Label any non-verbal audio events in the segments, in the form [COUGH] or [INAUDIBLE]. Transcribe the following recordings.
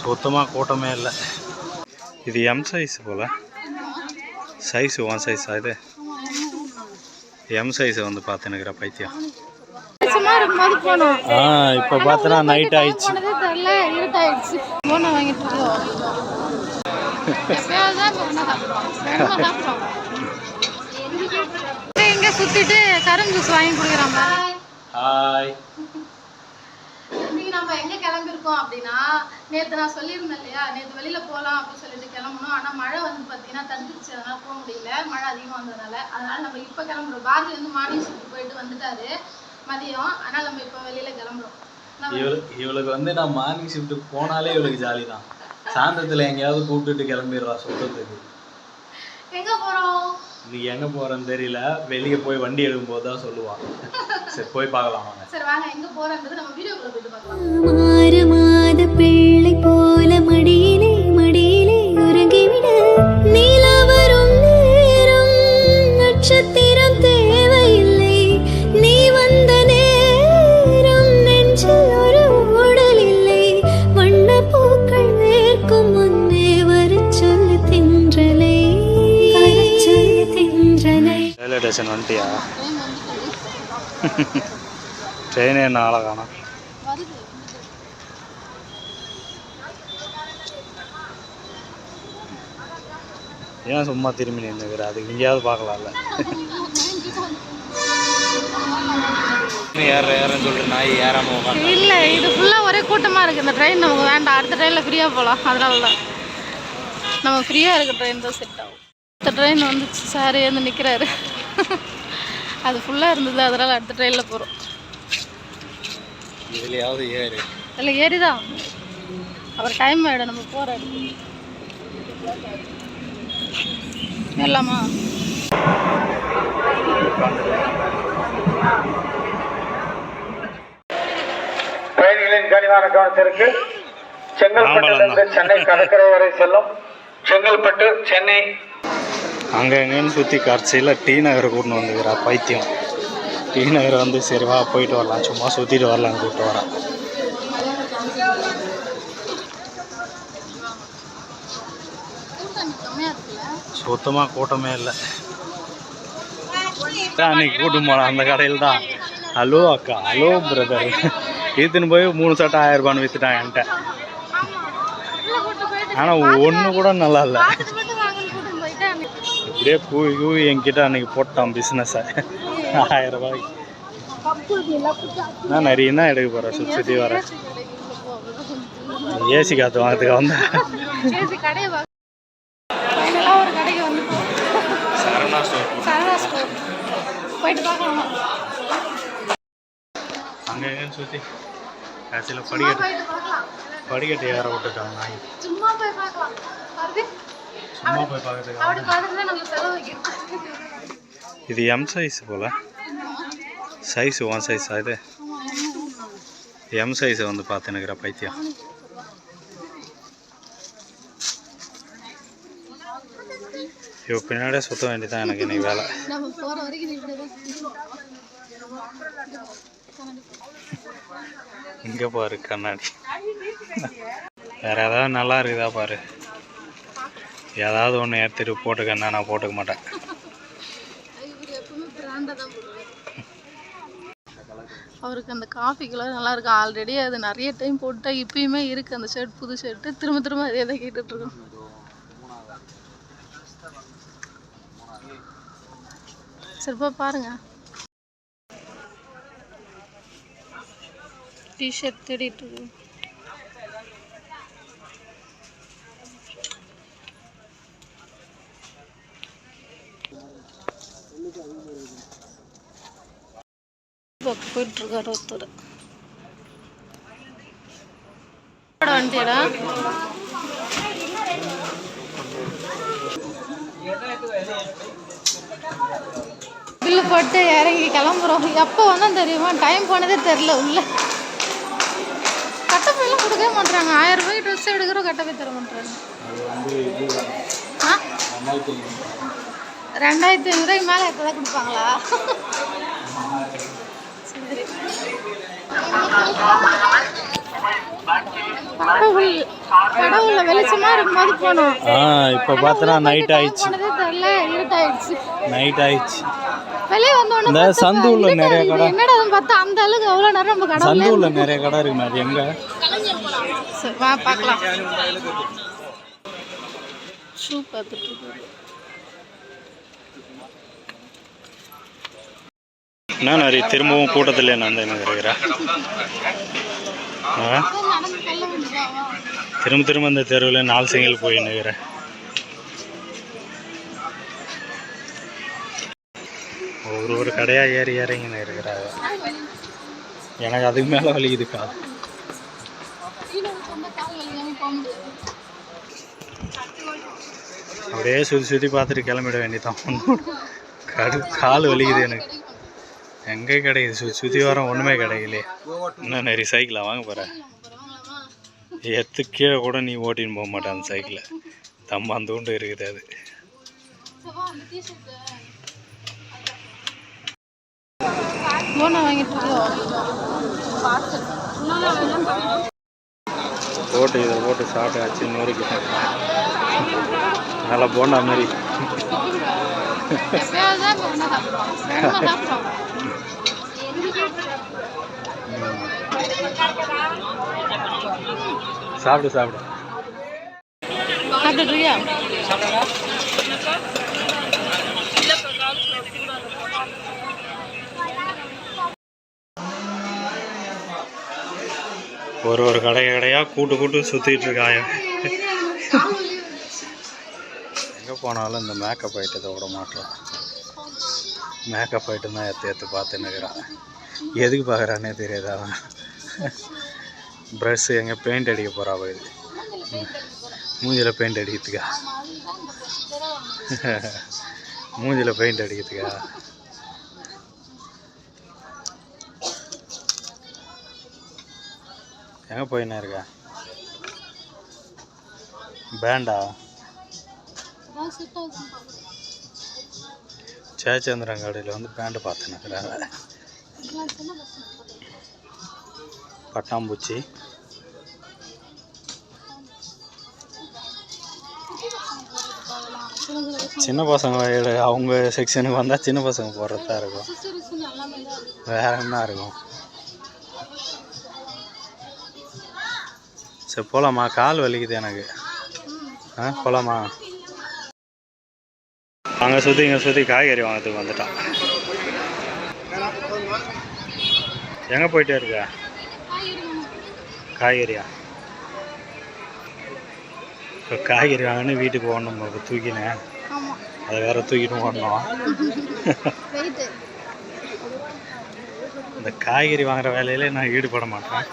சுத்தமாக கூட்டமே இல்லை. இது எம் சைஸ் போல். சைஸ் ஒன் சைஸ் இது? எம் சைஸ் வந்து பார்த்துனுக்குற பைத்தியம். ஆ இப்போ பார்த்தனா நைட் ஆயிடுச்சு. இங்க கரும் ஜூஸ் வாங்கி. ஹாய் இன்னைக்கு நம்ம எங்க கிளம்பிருக்கோம் அப்படின்னா நேத்து நான் சொல்லியிருந்தேன் இல்லையா நேத்து வெளியில போலாம் அப்படின்னு சொல்லிட்டு கிளம்பணும். ஆனா மழை வந்து பாத்தீங்கன்னா தந்துருச்சு. அதனால போக முடியல. மழை அதிகமா வந்ததுனால. அதனால நம்ம இப்ப கிளம்புறோம். பாரதி வந்து மார்னிங் ஷிஃப்ட் போயிட்டு வந்துட்டாரு. மதியம். அதனால நம்ம இப்ப வெளியில கிளம்புறோம். இவளுக்கு இவளுக்கு வந்து நான் மார்னிங் ஷிஃப்ட் போனாலே இவளுக்கு ஜாலி தான் சாயந்தரத்தில் எங்கேயாவது கூப்பிட்டுட்டு கிளம்பிடுறா சுத்தத்துக்கு எங்க போறோம்? இன்னைக்கு எங்கே போகிறேன்னு தெரியல. வெளியே போய் வண்டி எடுக்கும்போது தான் சொல்லுவான் சரி போய் பார்க்கலாம் வாங்க. சரி வாங்க எங்க போறோன்றது நம்ம வீடியோக்குள்ள போயிட்டு பார்க்கலாம். மாறு மாத பிள்ளை போல மடியிலே மடியிலே உறங்கிவிட. நீலா வரும் நேரம் நட்சத்திரம் தேவையில்லை. நீ வந்த நேரம் நெஞ்சில் ஒரு ஊடல் இல்லை. வண்ண பூக்கள் வேர்க்கும் முன்னே வரச் சொல்லு தின்றலை. தின்றலை. ரயில்வே ஸ்டேஷன் வந்துட்டியா? ட்ரெயின் என்ன ஆளை காணோம். வருது ஏன் சும்மா திரும்பி நின்றுக்கிற அதுக்கு எங்கேயாவது பார்க்கலாம்ல. ஏற ஏறன்னு சொல்லிட்டு நாய் ஏறாம உட்காந்து இல்ல இது ஃபுல்லா ஒரே கூட்டமா இருக்கு. இந்த ட்ரெயின் நமக்கு வேண்டாம். அடுத்த ட்ரெயின்ல ஃப்ரீயா போலாம். அதனால தான் நம்ம ஃப்ரீயா இருக்க ட்ரெயின் தான் செட் ஆகும். அடுத்த ட்ரெயின் வந்துச்சு. சார் வந்து நிக்கிறாரு. அது ஃபுல்லா இருந்தது அதனால அடுத்த ட்ரெயின்ல போறோம். இதுலயாவது ஏறு. இல்லை ஏறிதான். அவர் டைம் ஆயிடும் நம்ம போற இடத்துக்கு. எல்லாமா பயணிகளின் கனிவான கவனத்திற்கு செங்கல்பட்டிலிருந்து சென்னை கடற்கரை வரை செல்லும். செங்கல்பட்டு சென்னை அங்கே எங்கேன்னு சுற்றி கடைசியில் டி நகரை கூட்டின்னு வந்துக்கிறா பைத்தியம். டி நகரை வந்து சரி வா போயிட்டு வரலாம். சும்மா சுற்றிட்டு வரலான்னு கூப்பிட்டு வரான் சுத்தமாக கூட்டமே இல்லை. அன்னைக்கு கூட்டம் போனேன் அந்த கடையில் தான். ஹலோ அக்கா. ஹலோ பிரதர் இழுத்துன்னு போய் மூணு சட்டை ஆயிரம் ரூபான்னு விற்றுட்டாங்க என்கிட்ட. ஆனால் ஒன்று கூட நல்லா இல்லை பார்த்துட்டு மட்டும் வாங்கன்னு கூட்டிட்டு போயிட்டு இப்படியே கூவி கூவி என்கிட்ட அன்னைக்கு போட்டான் பிஸ்னஸை ஆயிரம் ரூபாய்க்கு நான் நிறைய தான் எடுக்க போகிறேன் சுற்றி வரேன் ஏசி காற்று வாங்கிறதுக்கு வந்தேன் சரணா ஸ்டோர் சரவா ஸ்டோர் போயிட்டு பார்க்கலாம். அங்கே எங்கேன்னு சுற்றி கடைசியில் சும்மா படிக்கட்டு படிக்கட்டு ஏற விட்டுட்டாங்க சும்மா போய் பார்க்கலாம். இது எம் சைஸ் போல். சைஸ் ஒன் சைஸ் இது? எம் சைஸ் வந்து பார்த்துனுக்குற பைத்தியம். இப்போ பின்னாடியே சுத்த வேண்டியதான் எனக்கு இன்னைக்கு வேலை. இங்கே பாரு கண்ணாடி. வேற ஏதாவது நல்லா இருக்குதா பாரு? ஏதாவது ஒன்று எடுத்துட்டு போட்டுக்கன்னா நான் போட்டுக்க மாட்டேன். அவருக்கு அந்த காஃபி கலர் நல்லா இருக்கு? ஆல்ரெடி அது நிறைய டைம் போட்டா இப்பயுமே இருக்கு. அந்த ஷர்ட் புது ஷர்ட்டு திரும்ப திரும்ப அதே தான் கேட்டுட்டு இருக்கோம். சரிப்பா பாருங்க. டிஷர்ட் தேடிட்டு இருக்கு. பக்கம் போயிட்டு இருக்காரு ஒருத்தர். வந்துட்டியடா பில்லு போட்டு இறங்கி கிளம்புறோம். எப்போ வந்தோம் தெரியுமா? டைம் போனதே தெரில உள்ள. கட்டப்பையெல்லாம் கொடுக்கவே மாட்றாங்க. ஆயிரம் ரூபாய்க்கு ட்ரெஸ் எடுக்கிறோம் கட்டப்பை தர மாட்டுறாங்க ரெண்டாயிரத்தி ஐநூறுரூவாய்க்கு மேலே எப்போ தான் கொடுப்பாங்களா? கடவுள்ல வெளிச்சமா இருக்கும்போது போனோம். ஆ இப்போ பார்த்தனா நைட் ஆயிடுச்சு. போனதே தெரியல இருட்டாயிடுச்சு. நைட் ஆயிடுச்சு. வெளியே இந்த சந்தூர்ல நிறைய கடை. என்னடா பார்த்தா அந்த அளவுக்கு அவ்வளோ நேரம் நம்ம கடவுள் சந்தூர்ல நிறைய கடை இருக்குமே அது எங்க? வா பார்க்கலாம். ஷூ என்ன நிறைய திரும்பவும் கூட்டத்தில் நான் தான் என்ன ஆ? திரும்ப திரும்ப இந்த தெருவில் நாலு சிங்கிள் போய் நிற்கிறேன் ஒரு ஒரு கடையாக ஏறி இறங்கின்னு இருக்கிறாங்க. எனக்கு அதுக்கு மேலே வலிக்குது கால். அப்படியே சுற்றி சுற்றி பார்த்துட்டு கிளம்பிட வேண்டியதான் கடு கால் வலிக்குது எனக்கு. எங்கே கிடைக்குது? சுற்றி சுற்றி வரோம் ஒன்றுமே கிடைக்கலையே. இன்னும் நிறைய சைக்கிளா வாங்க போகிறேன் எத்து கீழே கூட நீ ஓட்டின்னு போக மாட்டேன் அந்த சைக்கிளை தம்மா அந்த உண்டு இருக்குது அது. போட்டு இதை போட்டு சாப்பிட்டாச்சு நொறுக்கிட்டேன். நல்லா போண்டா மாதிரி. சாப்பிடு சாப்பிடு. ஒரு ஒரு கடை கடையாக கூட்டு கூட்டு சுற்றிட்டு இருக்காங்க எங்கே போனாலும் இந்த மேக்கப் ஐட்டத்தை விட மாட்டோம். மேக்கப் ஐட்டம் தான் எடுத்து எடுத்து பார்த்துன்னுக்கிறான் எதுக்கு பார்க்குறானே தெரியாது? அவன் ப்ரஷ் எங்கே பெயிண்ட் அடிக்க போகிறா போயிடு மூஞ்சில் பெயிண்ட் அடிக்கிறதுக்கா? மூஞ்சில் பெயிண்ட் அடிக்கிறதுக்கா? எங்கே போயின்னு இருக்கா? பேண்டா ஜெயச்சந்திரன் கடையில் வந்து பேண்ட் பார்த்துன்னு இருக்கிறாங்க. பட்டாம்பூச்சி. சின்ன பசங்க அவங்க செக்ஷனுக்கு வந்தால் சின்ன பசங்க போடுறதா இருக்கும். வேற என்ன இருக்கும்? சரி போகலாமா கால் வலிக்குது எனக்கு. ஆ போகலாமா அங்கே சுற்றி இங்கே சுற்றி காய்கறி வாங்கிறதுக்கு வந்துட்டான். எங்கே போயிட்டே இருக்க? காய்கறியா? இப்போ காய்கறி வாங்கினு வீட்டுக்கு ஓடணும் இப்போ தூக்கினேன் அதை வேற தூக்கிட்டு ஓடணும் வெயிட் இந்த காய்கறி வாங்குற வேலையில நான் ஈடுபட மாட்டேன்.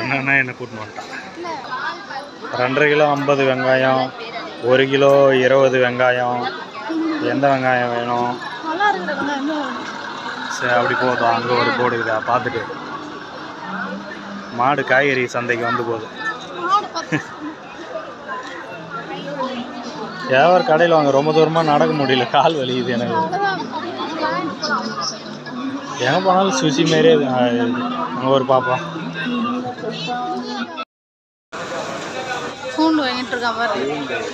என்னன்னா என்னை கூட்டின்னு வந்துட்டான். ரெண்டரை கிலோ ஐம்பது வெங்காயம் ஒரு கிலோ இருபது வெங்காயம். எந்த வெங்காயம் வேணும். சரி அப்படி போதும். அங்கே ஒரு போர்டு இருக்குதா? பார்த்துட்டு. மாடு காய்கறி சந்தைக்கு வந்து போகுது. மாடு கடையில் வாங்க ரொம்ப தூரமாக நடக்க முடியல. கால் வலியுது எனக்கு. அவ்வளோதான் எங்கே போனாலும் சுசி மாரியே அங்கே ஒரு பாப்பா. பூண்டு வாங்கிட்டு இருக்கான் பாரு.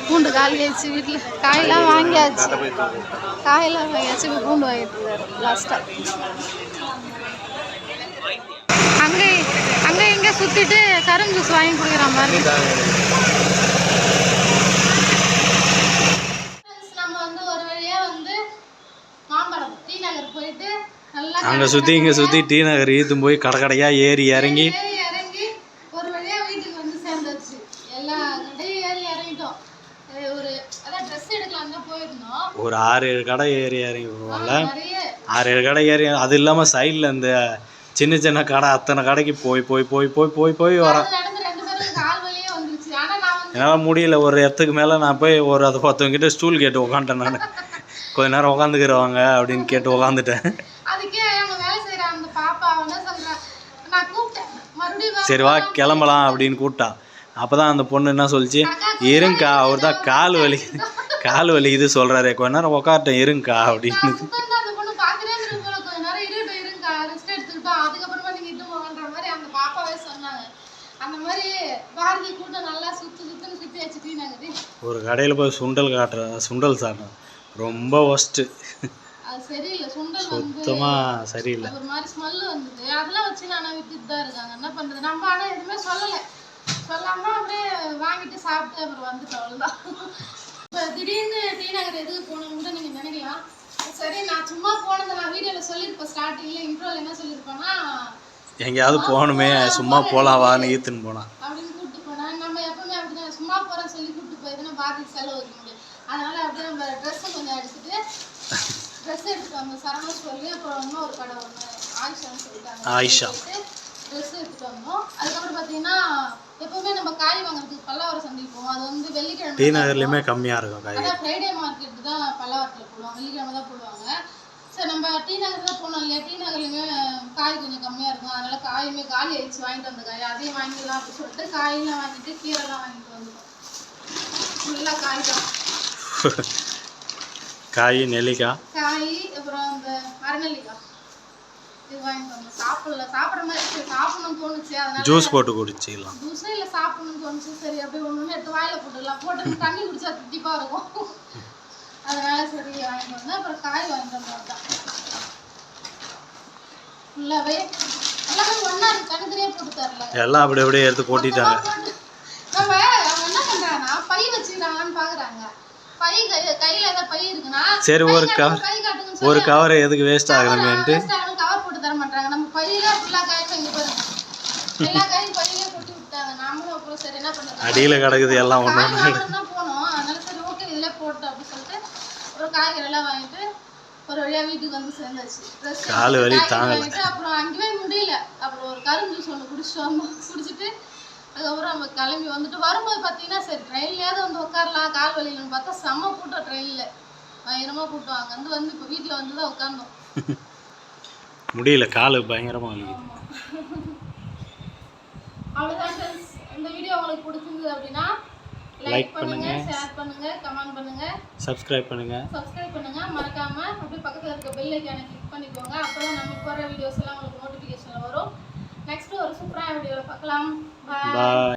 பூண்டு கால் ஆயிடுச்சு வீட்டில் காயெல்லாம் வாங்கியாச்சு. காயெல்லாம் வாங்கியாச்சு. பூண்டு வாங்கிட்டு இருக்காரு லாஸ்ட்டாக அங்கே அங்கே இங்கே சுற்றிட்டு கரும்பு ஜூஸ் வாங்கி குடிக்கிறான் பாரு நம்ம வந்து ஒரு வழியாக வந்து மாம்பழம் டி நகர் போயிட்டு நல்லா அங்கே சுற்றி இங்கே சுற்றி டி நகர் ஈத்தும் போய் கடை கடையாக ஏறி இறங்கி ஏறி இறங்கி ஒரு வழியா வீட்டுக்கு வந்து சேர்ந்தாச்சு எல்லா கடையும் ஏறி இறங்கிட்டோம். அஹ் ஒரு அதான் ட்ரெஸ் எடுக்கலாம் தான் போயிருந்தோம். ஒரு ஆறு ஏழு கடை ஏறி இறங்கி போவோம்ல ஆறு ஏழு கடை ஏறி அது இல்லாமல் சைடில் இந்த சின்ன சின்ன கடை அத்தனை கடைக்கு போய் போய் போய் போய் போய் போய் வரேன் என்னால் முடியல. ஒரு இடத்துக்கு மேலே நான் போய் ஒரு அது பத்தவங்க கிட்ட ஸ்டூல் கேட்டு உக்காந்துட்டேன் நான். கொஞ்ச நேரம் உக்காந்துக்கிறவாங்க அப்படின்னு கேட்டு உக்காந்துட்டேன். சரி வா கிளம்பலாம் அப்படின்னு கூப்பிட்டா. அப்போ தான் அந்த பொண்ணு என்ன சொல்லிச்சு இருங்கக்கா அவர் தான் கால் வலி கால் வலி இது சொல்கிறாரே கொஞ்ச நேரம் உக்காட்டேன் இருங்கக்கா அப்படின்னு நான் சுத்தம் அந்த பொண்ணு பாக்குறே இருக்கு போல கொஞ்ச நேரம் இருட்டு இருங்க ரெஸ்ட் எடுத்துக்கிட்டோம் அதுக்கப்புறமா நீங்க இட்டு போங்கன்ற மாதிரி அந்த பாப்பாவே சொன்னாங்க அந்த மாதிரி பாரதி கூட்டம் நல்லா சுத்து சுத்துன்னு சுத்தி வச்சு டீ நகர் ஒரு கடையில் போய் சுண்டல் காட்டுற சுண்டல் சாப்பிட்டேன் ரொம்ப ஒஸ்ட்டு சுத்தமாக சரியில்லை. ஒரு மாதிரி ஸ்மெல் வந்தது அதெல்லாம் வச்சு நான் வித்துட்டு தான் இருக்காங்க. என்ன பண்றது? நம்ம ஆனா எதுவுமே சொல்லலை. சொல்லாம அப்படியே வாங்கிட்டு சாப்பிட்டு அப்புறம் வந்துட்டோம். அவ்வளவுதான். இப்போ திடீர்னு டி நகர் எதுக்கு போகணும்னு நீங்க நினைக்கலாம். சரி நான் சும்மா போனதை நான் வீடியோல சொல்லியிருப்பேன். ஸ்டார்டிங்ல இன்ட்ரோல என்ன சொல்லியிருப்பேன்னா எங்கேயாவது போகணுமே. சும்மா போகலாம் வான்னு ஈத்துன்னு போனான் அப்படின்னு கூப்பிட்டு போனேன் நம்ம எப்பவுமே அப்படிதான் சும்மா போறேன் சொல்லி பாதி செலவு வைக்க முடியும். அதனால அப்படியே நம்ம ட்ரெஸ் கொஞ்சம் எடுத்துட்டு ட்ரெஸ் எடுத்துட்டு வந்தோம் சரவணா ஸ்டோர்லயும் அப்புறம் இன்னும் ஒரு கடை ஒன்று ஆயிஷான்னு சொல்லிட்டாங்க. ஆயிஷா. ட்ரெஸ் எடுத்துட்டு வந்தோம். அதுக்கப்புறம் பார்த்தீங்கன்னா எப்பவுமே நம்ம காய் வாங்குறதுக்கு பல்லாவரம் சந்தைக்கு போவோம். அது வந்து வெள்ளிக்கிழமை டி நகர்லேயுமே கம்மியாக இருக்கும் காய். அதான் ஃப்ரைடே மார்க்கெட் தான் பல்லாவரத்தில் போடுவாங்க. வெள்ளிக்கிழமை தான் போடுவாங்க. சரி நம்ம டி நகர் தான் போனோம் இல்லையா? டி நகர்லையுமே காய் கொஞ்சம் கம்மியாக இருக்கும். அதனால காயுமே காலி ஆயிடுச்சு. வாங்கிட்டு வந்த காய். அதையும் வாங்கிடலாம் அப்படின்னு சொல்லிட்டு காயெல்லாம் வாங்கிட்டு கீரைலாம் வாங்கிட்டு வந்துட்டோம் [LAUGHS] காய் தான் காய் நெல்லிக்காய் காய் அப்புறம் அந்த அதனால ஜூஸ் போட்டு குடிச்சிக்கலாம். ஜூஸே இல்லை சாப்பிடணும்னு தோணுச்சு. சரி அப்படியே ஒன்று எடுத்து வாயில போட்டுடலாம் போட்டு தண்ணி குடிச்சா தித்திப்பாக இருக்கும். அதனால சரி வாங்கிட்டு வந்தேன் அப்புறம் காய் வாங்கிட்டு வந்தோம் தான் ஃபுல்லாகவே எல்லாமே ஒன்றா இருக்கு. தனித்தனியாக போட்டு தரல. எல்லாம் அப்படி அப்படியே எடுத்து கொட்டிட்டாங்க நம்ம அவங்க என்ன பண்றாங்கன்னா வச்சுக்கிறாங்கன்னு பாக்குறாங்க. பை கையில ஏதாவது பை இருக்குன்னா சரி, ஒரு காட்டுங்க, cover- கை காட்டுங்கன்னு ஒரு கவர் எதுக்கு வேஸ்ட் ஆகுதுமேன்ட்டு கவர் போட்டு தர மாட்டாங்க நம்ம பையில ஃபுல்லா காய் இங்க பாருங்க எல்லா காயும் பையிலே கொட்டி விட்டாங்க. நாமளும் அப்புறம் சரி என்ன பண்றது அடியில் கிடக்குது எல்லாம் வாங்கணும் தான் போனோம் அதனால சரி ஓகே இதுல போட்டு அப்படின்னு சொல்லிட்டு ஒரு காய்கறி எல்லாம் வாங்கிட்டு ஒரு வழியா வீட்டுக்கு வந்து சேர்ந்தாச்சு. கால் வலி. வாங்கிட்டு அப்புறம் அங்கேயே முடியல. அப்புறம் ஒரு கரும்பு ஜூஸ் ஒன்று குடிச்சிட்டு வந்தோம் குடிச்சிட்டு அதுக்கப்புறம் நம்ம கிளம்பி வந்துட்டு வரும்போது பார்த்தீங்கன்னா சரி ட்ரெயின்லயாவது வந்து உட்காரலாம். கால் வலியிலன்னு பார்த்தா செம்ம கூட்டம் ட்ரெயினில் பயங்கரமாக கூட்டம். அங்கேருந்து வந்து இப்போ வீட்டில் வந்து தான் உட்காந்தோம் [LAUGHS] முடியல கால் பயங்கரமாக வலிக்குது. அவ்வளோதான் இந்த வீடியோ உங்களுக்கு பிடிச்சிருந்தது அப்படின்னா லைக் பண்ணுங்க பண்ணுங்க. ஷேர் பண்ணுங்க கமெண்ட் பண்ணுங்க. சப்ஸ்கிரைப் பண்ணுங்கள் சப்ஸ்கிரைப் பண்ணுங்க. மறக்காம அப்படியே பக்கத்துல இருக்க பெல் ஐக்கானை கிளிக் பண்ணிக்கோங்க. அப்பதான் நம்ம போடுற வீடியோஸ் எல்லாம் உங்களுக்கு நோட்டிஃபிகேஷன்ல வரும். நெக்ஸ்ட் ஒரு சூப்பரான வீடியோவில் பார்க்கலாம். பாய்